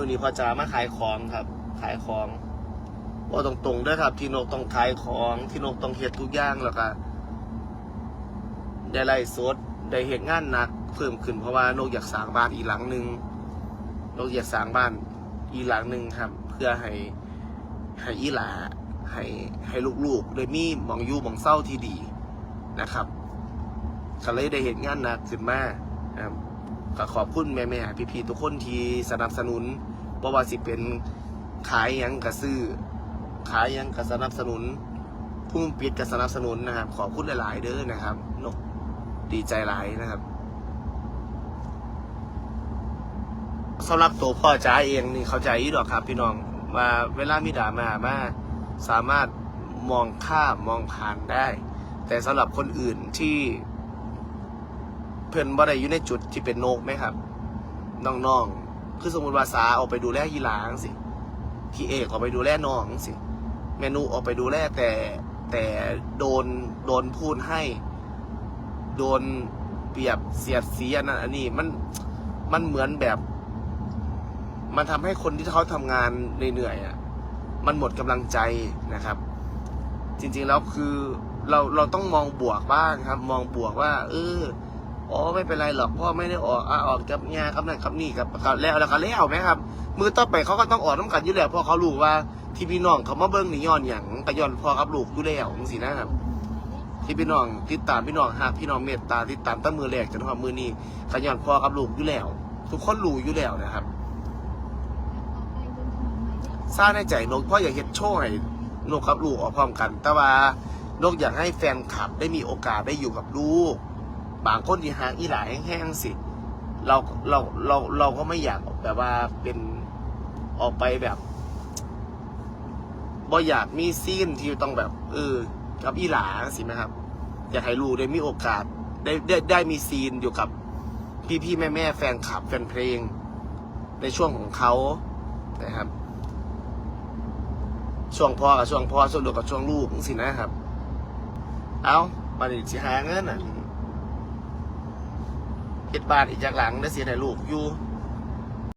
มื่อนี้พอจ๋ามาขายของครับ ขายของว่าตรงๆด้วยครับ ที่นกต้องขายของที่นกต้องเฮ็ดทุกอย่างแล้วก็ได้ไล่สดได้เฮ็ดงานหนักเพิ่มขึ้นเพราะว่านกอยากสร้างบ้านอีหลังหนึ่งนกอยากสร้างบ้านอีหลังหนึ่งครับ เพื่อให้ให้อีหลาให้ให้ลูกๆได้มีมองยู่มองเศร้าที่ดีนะครับก็เลยได้เห็นงานหนักขึ้นมานะครับ ก็ขอบคุณแม่แม่ๆพี่ๆทุกคนที่สนับสนุนบ่ว่าสิเป็นขายยังกระซื้อ ขายยังกระสนับสนุนผู้ปิดกระสนับสนุนนะครับ ขอบคุณหลาย ๆ เด้อนะครับนกดีใจหลายนะครับสำหรับตัวพ่อจ้าเองนี่เข้าใจอีดอกครับ พี่น้องว่าเวลามีดรามามาสามารถมองข้ามมองผ่านได้ แต่สำหรับคนอื่นที่ เพื่อนบ่ได้อยู่ในจุดที่เป็นโนกไหมครับน้องๆคือสมมติว่าสาออกไปดูแลยีหลางสิพี่เอกออกไปดูแลน้องสิเมนูออกไปดูแลแต่แต่โดนโดนพูดให้ โดนเปรียบเสียดสีอันนั้นอันนี้มันมันเหมือนแบบ มันทำให้คนที่เขาทำงานเหนื่อยๆอะ มันหมดกำลังใจนะครับ จริงๆแล้วคือเราเราต้องมองบวกบ้างครับ มองบวกว่า เออ อ๋อไม่เป็นไรหรอกพ่อไม่ได้ออกอะออกกับงานครับนั่นครับนี่ครับก็แล้วแล้วก็แล้วไหมครับ มือต่อไปเขาก็ต้องออกน้ำกันอยู่แล้วเพราะเขารู้ว่าที่พี่น้องเขามาเบิ้งนี่ย้อนอย่างก็ย้อนพ่อกับลูกอยู่แล้วจังซี่นะครับ ที่พี่น้องติดตามพี่น้องหากพี่น้องเมตตาติดตามตั้งมือแรกจนถึงมือนี้ก็ย้อนพ่อกับลูกอยู่แล้ว ทุกคนรู้อยู่แล้วนะครับสร้างในใจนกพ่ออยากเห็นโชว์ให้นกกับลูกออกพร้อมกัน แต่ว่านกอยากให้แฟนคลับได้มีโอกาสได้อยู่กับลูก บางคนที่หางอีหลาแห้งๆสิ เราเราเราเราก็ไม่อยากแบบว่าเป็นออกไปแบบบ่อยากมีซีนที่ต้องแบบเออกับอีหลาสินะครับอยากให้ลูกได้มีโอกาสได้ได้ได้มีซีนอยู่กับพี่พี่แม่แม่ๆแฟนคลับแฟนเพลง ในช่วงของเขานะครับ ช่วงพ่อกับช่วงพ่อช่วงลูกกับช่วงลูกสินะครับ เอามาดิสิหาเงินอะ เจ็ดบ้านอีกจากหลังได้เสียให้ลูกอยู่